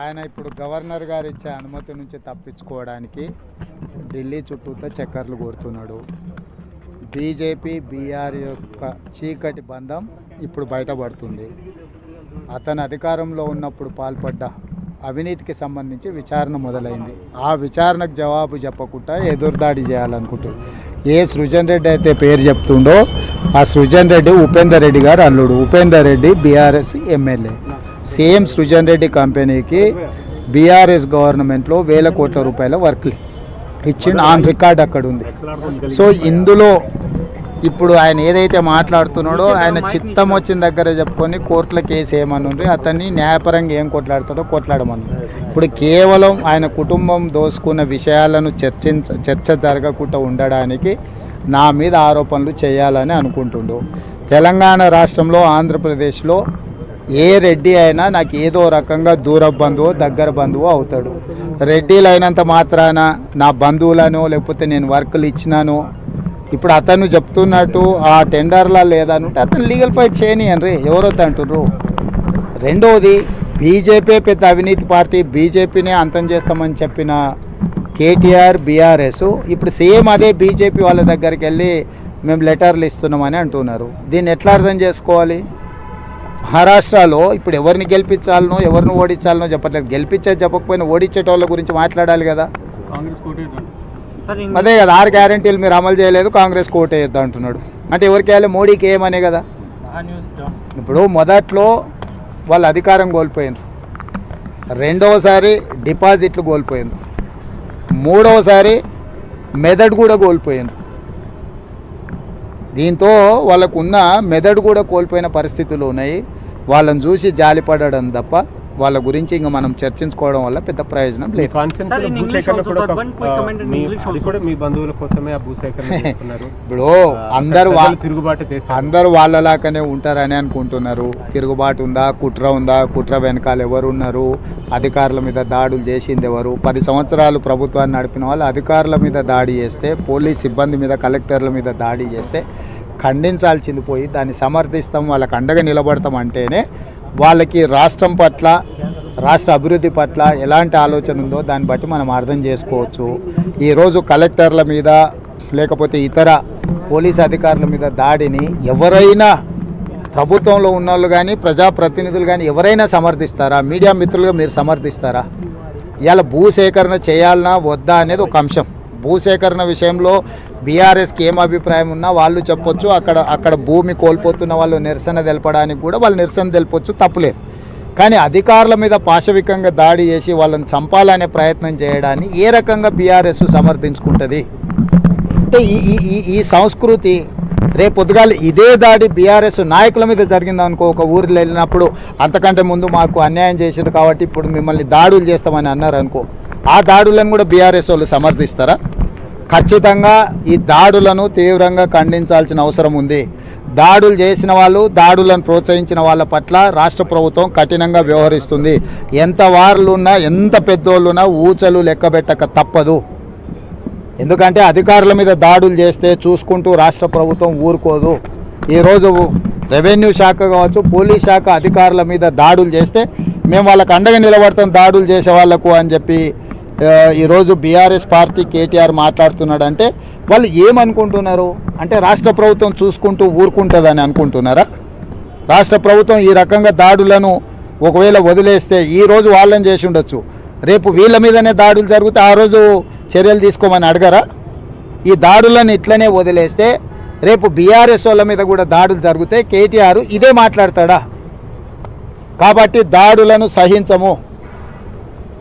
ఆయన ఇప్పుడు గవర్నర్ గారు ఇచ్చే అనుమతి నుంచి తప్పించుకోవడానికి ఢిల్లీ చుట్టూతో చక్కర్లు కొడుతున్నాడు. బీజేపీ బీఆర్ యొక్క చీకటి బంధం ఇప్పుడు బయటపడుతుంది. అతను అధికారంలో ఉన్నప్పుడు పాల్పడ్డ అవినీతికి సంబంధించి విచారణ మొదలైంది. ఆ విచారణకు జవాబు చెప్పకుండా ఎదురుదాడి చేయాలనుకుంటుంది ఏ సృజన్ రెడ్డి అయితే పేరు చెప్తుండో ఆ సృజన్ రెడ్డి ఉపేందర్ రెడ్డి గారు అల్లుడు. Upender Reddy BRS MLA. Same Srujan Reddy కంపెనీకి బీఆర్ఎస్ గవర్నమెంట్లో వేల కోట్ల రూపాయల వర్క్ ఇచ్చిండు. ఆన్ రికార్డ్ అక్కడ ఉంది. సో ఇందులో ఇప్పుడు ఆయన ఏదైతే మాట్లాడుతున్నాడో ఆయన చిత్తం వచ్చిన దగ్గర చెప్పుకొని కోర్టుల కేసు ఏమనుంది అతన్ని న్యాయపరంగా ఏం కొట్లాడుతాడో కొట్లాడమని ఇప్పుడు కేవలం ఆయన కుటుంబం దోసుకున్న విషయాలను చర్చించ చర్చ జరగకుండా ఉండడానికి నా మీద ఆరోపణలు చేయాలని అనుకుంటుండు. తెలంగాణ రాష్ట్రంలో ఆంధ్రప్రదేశ్లో ఏ రెడ్డి అయినా నాకు ఏదో రకంగా దూర బంధువు దగ్గర బంధువు అవుతాడు. రెడ్డిలు అయినంత మాత్రాన నా బంధువులను లేకపోతే నేను వర్కులు ఇచ్చినాను. ఇప్పుడు అతను చెప్తున్నట్టు ఆ టెండర్లా లేదనుంటే అతను లీగల్ ఫైట్ చేయనియన్రి ఎవరొద్దు అంటుర్రు. రెండవది బీజేపీ పెద్ద అవినీతి పార్టీ బీజేపీనే అంతం చేస్తామని చెప్పిన కేటీఆర్ బీఆర్ఎస్ ఇప్పుడు సేమ్ అదే బీజేపీ వాళ్ళ దగ్గరికి వెళ్ళి మేము లెటర్లు ఇస్తున్నామని అంటున్నారు. దీన్ని ఎట్లా అర్థం చేసుకోవాలి? మహారాష్ట్రలో ఇప్పుడు ఎవరిని గెలిపించాలనో ఎవరిని ఓడించాలనో చెప్పట్లేదు. గెలిపించేది చెప్పకపోయినా ఓడించేటోళ్ళ గురించి మాట్లాడాలి కదా. అదే కదా ఆరు గ్యారంటీలు మీరు అమలు చేయలేదు కాంగ్రెస్ కోట్ వేయొద్దు అంటున్నాడు. అంటే ఎవరికి వేయాలి? మోడీకి ఏమనే కదా. ఇప్పుడు మొదట్లో వాళ్ళు అధికారం కోల్పోయినారు. రెండవసారి డిపాజిట్లు కోల్పోయినారు. మూడవసారి మెదడు కూడా కోల్పోయినారు. దీంతో వాళ్ళకు ఉన్న మెదడు కూడా కోల్పోయిన పరిస్థితులు ఉన్నాయి. వాళ్ళని చూసి జాలిపడడం తప్ప వాళ్ళ గురించి ఇంకా మనం చర్చించుకోవడం వల్ల పెద్ద ప్రయోజనం లేదు. ఇప్పుడు అందరు తిరుగుబాటు అందరూ వాళ్ళలాగానే ఉంటారని అనుకుంటున్నారు. తిరుగుబాటు ఉందా? కుట్ర ఉందా? కుట్ర వెనకాల ఎవరు ఉన్నారు అధికారుల మీద దాడులు చేసింది ఎవరు? పది సంవత్సరాలు ప్రభుత్వాన్ని నడిపిన వాళ్ళు అధికారుల మీద దాడి చేస్తే పోలీస్ సిబ్బంది మీద కలెక్టర్ల మీద దాడి చేస్తే ఖండించాల్సింది పోయి దాన్ని సమర్థిస్తాం వాళ్ళకి అండగా నిలబడతాం అంటేనే వాళ్ళకి రాష్ట్రం పట్ల రాష్ట్ర అభివృద్ధి పట్ల ఎలాంటి ఆలోచన ఉందో దాన్ని బట్టి మనం అర్థం చేసుకోవచ్చు. ఈరోజు కలెక్టర్ల మీద లేకపోతే ఇతర పోలీస్ అధికారుల మీద దాడిని ఎవరైనా ప్రభుత్వంలో ఉన్నోళ్ళు కానీ ప్రజాప్రతినిధులు కానీ ఎవరైనా సమర్థిస్తారా? మీడియా మిత్రులుగా మీరు సమర్థిస్తారా? ఇవాళ భూసేకరణ చేయాలనా వద్దా అనేది ఒక అంశం. భూసేకరణ విషయంలో బీఆర్ఎస్కి ఏం అభిప్రాయం ఉన్నా వాళ్ళు చెప్పొచ్చు. అక్కడ అక్కడ భూమి కోల్పోతున్న వాళ్ళు నిరసన తెలపడానికి కూడా వాళ్ళు నిరసన తెలపొచ్చు తప్పులేదు. కానీ అధికారుల మీద పాశవికంగా దాడి చేసి వాళ్ళని చంపాలనే ప్రయత్నం చేయడాన్ని ఏ రకంగా బీఆర్ఎస్ సమర్థించుకుంటుంది? అంటే ఈ ఈ ఈ ఈ సంస్కృతి రేపు ఇదే దాడి బీఆర్ఎస్ నాయకుల మీద జరిగిందనుకో ఒక ఊరిలో వెళ్ళినప్పుడు అంతకంటే ముందు మాకు అన్యాయం చేసింది కాబట్టి ఇప్పుడు మిమ్మల్ని దాడులు చేస్తామని అన్నారు అనుకో ఆ దాడులను కూడా బీఆర్ఎస్ వాళ్ళు సమర్థిస్తారా? ఖచ్చితంగా ఈ దాడులను తీవ్రంగా ఖండించాల్సిన అవసరం ఉంది. దాడులు చేసిన వాళ్ళు దాడులను ప్రోత్సహించిన వాళ్ళ పట్ల రాష్ట్ర ప్రభుత్వం కఠినంగా వ్యవహరిస్తుంది. ఎంత వారులున్నా ఎంత పెద్దోళ్ళున్నా ఊచలు లెక్కబెట్టక తప్పదు. ఎందుకంటే అధికారుల మీద దాడులు చేస్తే చూసుకుంటూ రాష్ట్ర ప్రభుత్వం ఊరుకోదు. ఈరోజు రెవెన్యూ శాఖ కావచ్చు పోలీస్ శాఖ అధికారుల మీద దాడులు చేస్తే మేము వాళ్ళకి అండగా నిలబడతాం దాడులు చేసే వాళ్ళకు అని చెప్పి ఈరోజు బీఆర్ఎస్ పార్టీ కేటీఆర్ మాట్లాడుతున్నాడంటే వాళ్ళు ఏమనుకుంటున్నారు? అంటే రాష్ట్ర ప్రభుత్వం చూసుకుంటూ ఊరుకుంటుందని అనుకుంటున్నారా? రాష్ట్ర ప్రభుత్వం ఈ రకంగా దాడులను ఒకవేళ వదిలేస్తే ఈరోజు వాళ్ళని చేసి ఉండొచ్చు. రేపు వీళ్ళ మీదనే దాడులు జరిగితే ఆ రోజు చర్యలు తీసుకోమని అడగరా? ఈ దాడులను ఇట్లనే వదిలేస్తే రేపు బీఆర్ఎస్ వాళ్ళ మీద కూడా దాడులు జరిగితే కేటీఆర్ ఇదే మాట్లాడతాడా? కాబట్టి దాడులను సహించము.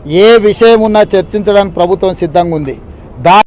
ఏ విషయం ఉన్నా చర్చించడానికి ప్రభుత్వం సిద్ధంగా ఉంది. దా